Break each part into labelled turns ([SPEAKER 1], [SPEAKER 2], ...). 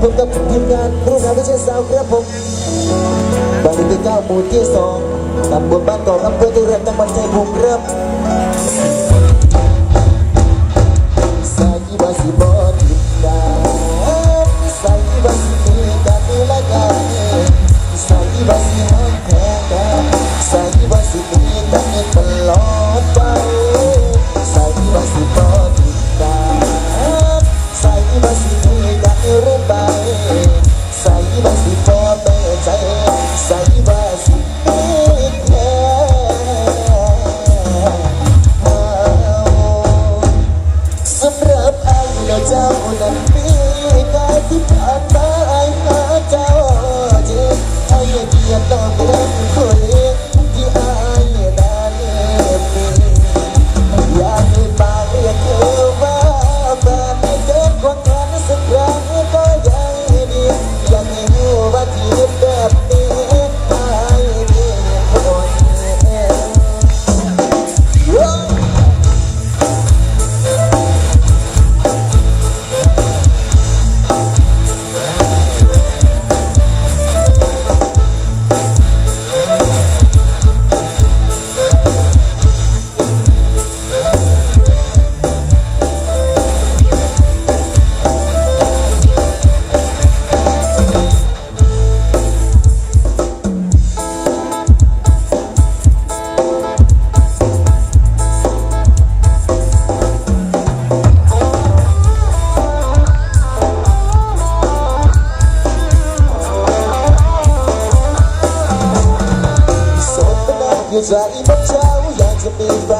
[SPEAKER 1] พบกับทีมงานรุ่งหาวิเชียรสาวครับผมบางที่เก้าหมู่ที่สองตำบลบ้านกอกอำเภอตุเรนจังหวัดชัยภูมิครับสายบาสีบอ สายมื่อเช้าอยากจะมีแฟน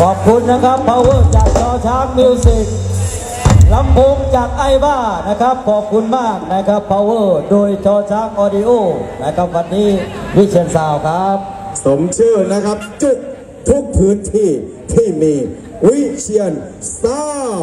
[SPEAKER 1] ขอบคุณนะครับ
[SPEAKER 2] power จากจอช้างมิวสิกลำโพงจากไอบ้านะครับ ขอบคุณมากนะครับ power โดยจอช้างออดิโอนะครับวันนี้วิเชียนสาวครับ
[SPEAKER 3] สมชื่อนะครับจุกทุกพื้นที่ที่มีวิเชียนสาว